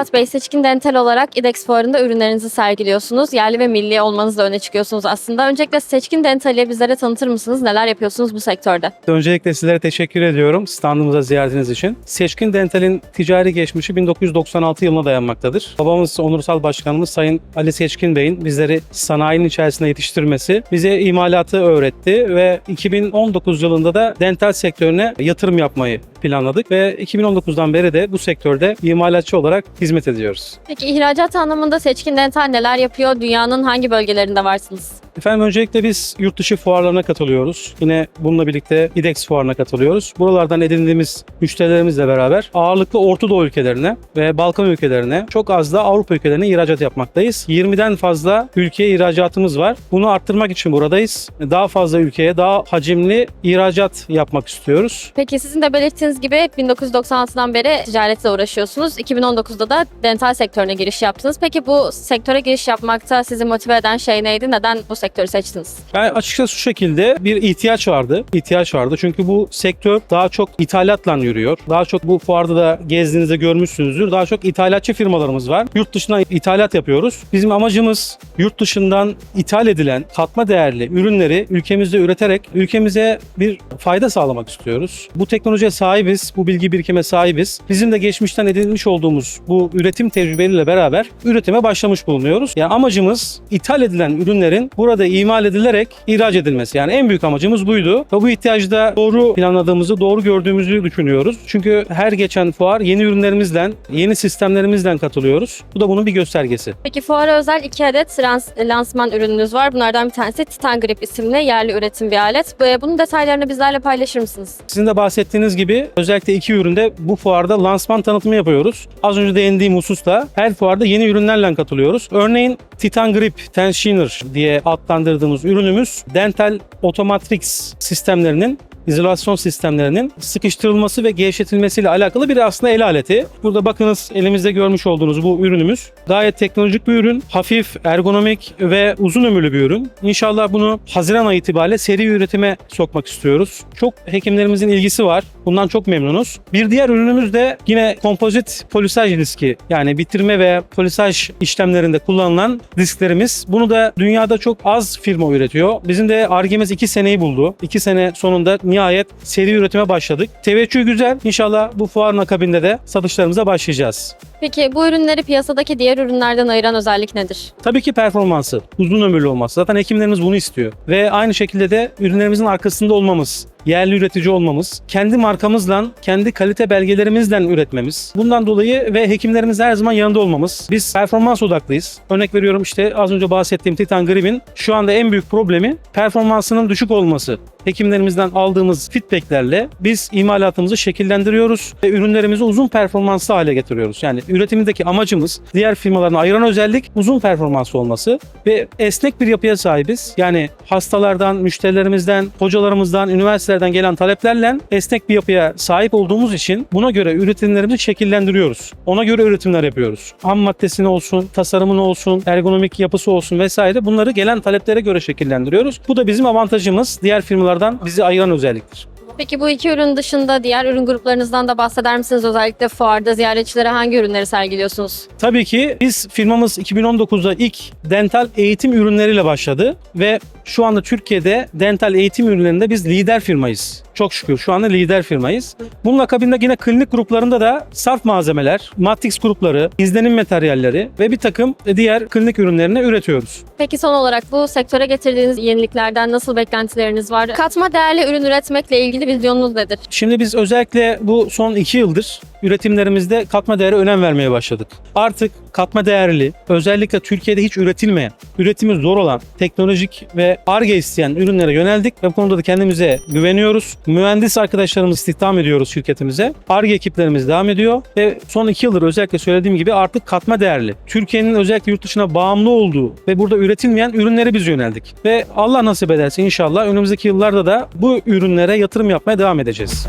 Esat Bey, Seçkin Dental olarak İDEX Fuarı'nda ürünlerinizi sergiliyorsunuz. Yerli ve milli olmanızla öne çıkıyorsunuz aslında. Öncelikle Seçkin Dental'i bizlere tanıtır mısınız? Neler yapıyorsunuz bu sektörde? Öncelikle sizlere teşekkür ediyorum standımıza ziyaretiniz için. Seçkin Dental'in ticari geçmişi 1996 yılına dayanmaktadır. Babamız onursal başkanımız Sayın Ali Seçkin Bey'in bizleri sanayinin içerisinde yetiştirmesi bize imalatı öğretti ve 2019 yılında da dental sektörüne yatırım yapmayı planladık ve 2019'dan beri de bu sektörde imalatçı olarak hizmet ediyoruz. Peki ihracat anlamında Seçkin Dental neler yapıyor? Dünyanın hangi bölgelerinde varsınız? Efendim öncelikle biz yurt dışı fuarlarına katılıyoruz. Yine bununla birlikte IDEX fuarına katılıyoruz. Buralardan edindiğimiz müşterilerimizle beraber ağırlıklı Orta Doğu ülkelerine ve Balkan ülkelerine çok az da Avrupa ülkelerine ihracat yapmaktayız. 20'den fazla ülkeye ihracatımız var. Bunu arttırmak için buradayız. Daha fazla ülkeye daha hacimli ihracat yapmak istiyoruz. Peki sizin de belirttiğiniz gibi 1996'dan beri ticaretle uğraşıyorsunuz. 2019'da da dental sektörüne giriş yaptınız. Peki bu sektöre giriş yapmakta sizi motive eden şey neydi? Neden bu sektörü seçtiniz? Yani açıkçası şu şekilde bir ihtiyaç vardı. İhtiyaç vardı. Çünkü bu sektör daha çok ithalatla yürüyor. Daha çok bu fuarda da gezdiğinizde görmüşsünüzdür. Daha çok ithalatçı firmalarımız var. Yurt dışına ithalat yapıyoruz. Bizim amacımız yurt dışından ithal edilen katma değerli ürünleri ülkemizde üreterek ülkemize bir fayda sağlamak istiyoruz. Bu teknolojiye sahibiz, bu bilgi birikime sahibiz. Bizim de geçmişten edinmiş olduğumuz bu üretim tecrübeleriyle beraber üretime başlamış bulunuyoruz. Yani amacımız ithal edilen ürünlerin burada imal edilerek ihraç edilmesi. Yani en büyük amacımız buydu. Ve bu ihtiyacı da doğru planladığımızı, doğru gördüğümüzü düşünüyoruz. Çünkü her geçen fuar yeni ürünlerimizle, yeni sistemlerimizle katılıyoruz. Bu da bunun bir göstergesi. Peki fuara özel iki adet trans- lansman ürününüz var. Bunlardan bir tanesi Titan Grip isimli yerli üretim bir alet. Bu- Bunun detaylarını bizlerle paylaşır mısınız? Sizin de bahsettiğiniz gibi özellikle iki üründe bu fuarda lansman tanıtımı yapıyoruz. Az önce değindiğim hususta her fuarda yeni ürünlerle katılıyoruz. Örneğin Titan Grip Tensioner diye adlandırdığımız ürünümüz Dental Automatrix sistemlerinin izolasyon sistemlerinin sıkıştırılması ve gevşetilmesiyle alakalı bir aslında el aleti. Burada bakınız elimizde görmüş olduğunuz bu ürünümüz gayet teknolojik bir ürün. Hafif, ergonomik ve uzun ömürlü bir ürün. İnşallah bunu Haziran ayı itibariyle seri üretime sokmak istiyoruz. Çok hekimlerimizin ilgisi var. Bundan çok memnunuz. Bir diğer ürünümüz de yine kompozit polisaj diski. Yani bitirme ve polisaj işlemlerinde kullanılan disklerimiz. Bunu da dünyada çok az firma üretiyor. Bizim de Arge'miz 2 seneyi buldu. 2 sene sonunda nihayet seri üretime başladık. Teveccüh güzel. İnşallah bu fuarın akabinde de satışlarımıza başlayacağız. Peki bu ürünleri piyasadaki diğer ürünlerden ayıran özellik nedir? Tabii ki performansı, uzun ömürlü olması. Zaten hekimlerimiz bunu istiyor. Ve aynı şekilde de ürünlerimizin arkasında olmamız, yerli üretici olmamız, kendi markamızla, kendi kalite belgelerimizle üretmemiz. Bundan dolayı ve hekimlerimiz her zaman yanında olmamız. Biz performans odaklıyız. Örnek veriyorum işte az önce bahsettiğim Titan Grip'in şu anda en büyük problemi performansının düşük olması. Hekimlerimizden aldığımız feedbacklerle biz imalatımızı şekillendiriyoruz ve ürünlerimizi uzun performanslı hale getiriyoruz. Yani üretimindeki amacımız diğer firmalarına ayıran özellik uzun performanslı olması ve esnek bir yapıya sahibiz. Yani hastalardan, müşterilerimizden, hocalarımızdan, üniversitelerden gelen taleplerle esnek bir yapıya sahip olduğumuz için buna göre üretimlerimizi şekillendiriyoruz. Ona göre üretimler yapıyoruz. Ham maddesini olsun, tasarımını olsun, ergonomik yapısı olsun vesaire bunları gelen taleplere göre şekillendiriyoruz. Bu da bizim avantajımız. Diğer firmalardan bizi ayıran özelliktir. Peki bu iki ürün dışında diğer ürün gruplarınızdan da bahseder misiniz? Özellikle fuarda ziyaretçilere hangi ürünleri sergiliyorsunuz? Tabii ki biz firmamız 2019'da ilk dental eğitim ürünleriyle başladı ve şu anda Türkiye'de dental eğitim ürünlerinde biz lider firmayız. Çok şükür şu anda lider firmayız. Bunun akabinde yine klinik gruplarında da sarf malzemeler, matrix grupları, izlenim materyalleri ve bir takım diğer klinik ürünlerini üretiyoruz. Peki son olarak bu sektöre getirdiğiniz yeniliklerden nasıl beklentileriniz var? Katma değerli ürün üretmekle ilgili vizyonunuz nedir? Şimdi biz özellikle bu son iki yıldır üretimlerimizde katma değere önem vermeye başladık. Artık katma değerli, özellikle Türkiye'de hiç üretilmeyen, üretimi zor olan, teknolojik ve ARGE isteyen ürünlere yöneldik ve bu konuda da kendimize güveniyoruz. Mühendis arkadaşlarımızı istihdam ediyoruz şirketimize. ARGE ekiplerimiz devam ediyor ve son iki yıldır özellikle söylediğim gibi artık katma değerli. Türkiye'nin özellikle yurt dışına bağımlı olduğu ve burada üretilmeyen ürünlere biz yöneldik. Ve Allah nasip ederse inşallah önümüzdeki yıllarda da bu ürünlere yatırım yapmaya devam edeceğiz.